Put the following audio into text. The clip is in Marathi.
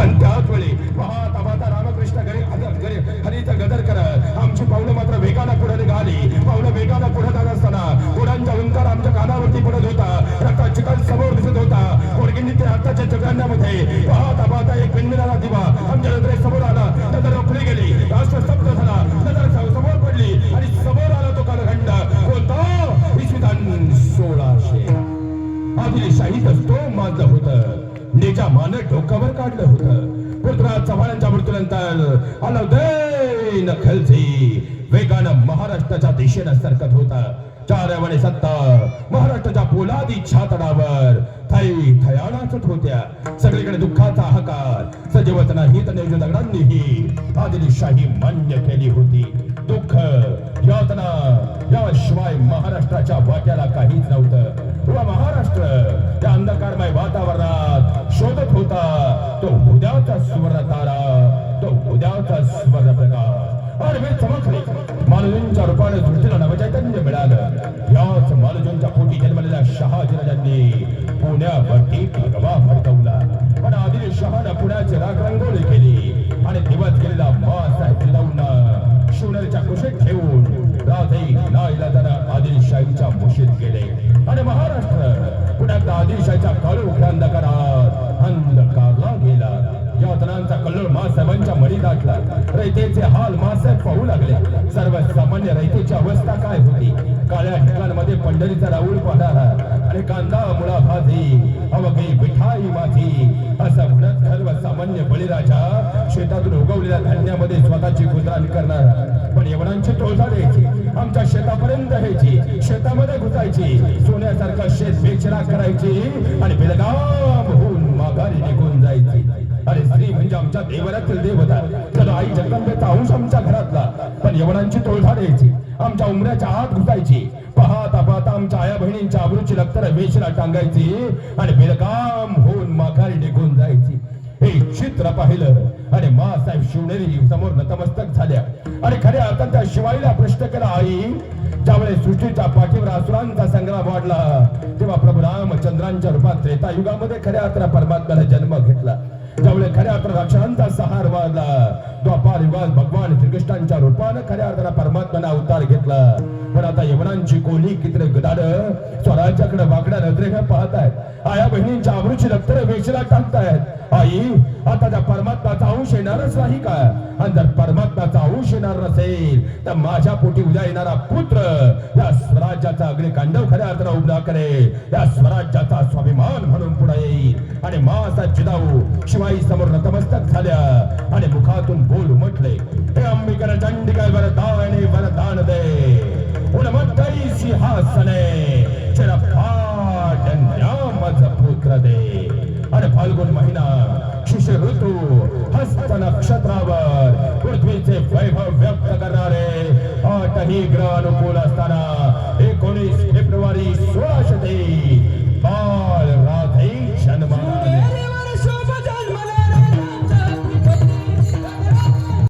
पण त्याच वेळी पाहता पाहता रामकृष्ण गरे हद- गरे हरीचा गदर करत आमची पावलं मात्र वेगानं पुढे निघाली. पावलं वेगानं पुढे जात असताना घोड्यांचा हुंकार आमच्या कानावरती पडत होता. रक्ता चिकन समोर दिसत होता. कोडगिंनी ते आताच्या जगांमध्ये पाहता पाहता एक पिंडीला दिवा आमच्या नजरे समोर आला. नजर रोखली गेली. राष्ट्र स्तब्ध झाला. नजर समोर पडली आणि समोर आला तो कालखंड कोणता? इसवी सन सोळाशे. आदिलशाहीत असतो माझं होतं. निजामानं डोक्यावर काढलं होतं. पृथ्वीराज चव्हाणांच्या मृत्यूनंतर अलौदैन खलजी वेगानं महाराष्ट्राच्या दिशेनं सरकत होता. चारवणे सत्ता महाराष्ट्राच्या पोलादी छातडावर थै थयानाचत होत्या. सगळीकडे दुःखाचा हाकार सजीवतना हित दगडांनीही आदिलशाही मान्य केली होती. दुःख यातना याशिवाय महाराष्ट्राच्या वाट्याला काहीच नव्हतं. महाराष्ट्र त्या अंधकारमय वातावरणात होता तो उद्याचा सुवर्ण तारा तो उद्याचा सुवर्ण प्रकाश. आणि मी चमकले. मालजूंच्या रूपाने सृष्टीला नवचैतन्य मिळालं. याच मालजूंच्या पोटी जन्मलेल्या शहाजीराजांनी पुण्यावरती भगवा फडकवला पण आदिल शहानं पुण्याचे राख रंगोळी केली. आणि दिवस गेलेला मासाहेब लावून शिवनेरीच्या कुशीत ठेवून राधे नाईलाजानं आदिलशाहीच्या मुशीत गेले आणि महाराष्ट्र पुण्यात आदिलशाहीच्या काळोख्या अंधकारात अंधकारला गेला. यातनांचा कल्लोळ मासाहेबांच्या मणी दाटला रयतेचे हाल मासाहेब पाहू लागले. सर्व सामान्य रयतेची अवस्था काय होती काळ्या ठिकाणमध्ये पंढरीचा राऊळ पाहणारा आणि कांदा मुळा भाजी. अवघे मिठाई माझी असं म्हणत सर्वसामान्य बळीराजा. शेतातून उगवलेल्या धान्यामध्ये स्वतःची गुजराण करणार. पण एवढांची टोळधा द्यायची आमच्या शेतापर्यंत यायची शेतामध्ये घुसायची सोन्यासारखं शेत बेचरा करायची आणि बेलगाम होऊन माघारी निघून जायची. अरे स्त्री म्हणजे आमच्या देवरातील देवता. चलो आई जगदंबेचा अंश आमच्या घरातला. पण एवढांची टोळधा द्यायची आमच्या उमऱ्याच्या आत घुसायची पाहता पाहता आमच्या आया बहिणींच्या आबरूची लक्तर वेशला टांगायची आणि बेलगाम होऊन चित्र पाहिलं. आणि मासाहेब शिवनेरी समोर नतमस्तक झाल्या. आणि खऱ्या अर्थात त्या शिवाईला प्रश्न केला आई ज्यावेळेस सृष्टीच्या पाठीवर असुरांचा संग्राम वाढला तेव्हा प्रभू रामचंद्रांच्या रूपात त्रेता युगामध्ये खऱ्या अर्थानं परमात्म्याला जन्म घेतला. ज्यावेळेस खऱ्या अर्थानं रक्षांचा सहार वाढला द्वापार युगात भगवान श्रीकृष्णांच्या रूपानं खऱ्या अर्थानं परमात्म्यानं अवतार घेतला. पण आता यवनांची कोणी किती गदाड स्वराज्याकडे वागड्या नजरेने पाहत आहेत आया बहिणींच्या आबरूची दप्तर वेशीला टाकतायत. आई आता त्या परमात्माचा अंश येणारच नाही का? आणि जर परमात्माचा अंश येणार नसेल तर माझ्या पोटी उद्या येणारा पुत्र या स्वराज्याचा अग्नि कांडव खऱ्या अर्थानं उभा करे या स्वराज्याचा स्वाभिमान म्हणून पुढे येईल. आणि मासा जिजाऊ शिवाई समोर नतमस्तक झाल्या. आणि मुखातून बोल उमटले. हे अंबिकर चंडिका वरदान वरदान दे. फाल्गुन महिना शिष्य ऋतू हस्त नक्षत्रावर पृथ्वीचे वैभव व्यक्त करणारे आठही ग्रह अनुकूल असताना एकोणीस फेब्रुवारी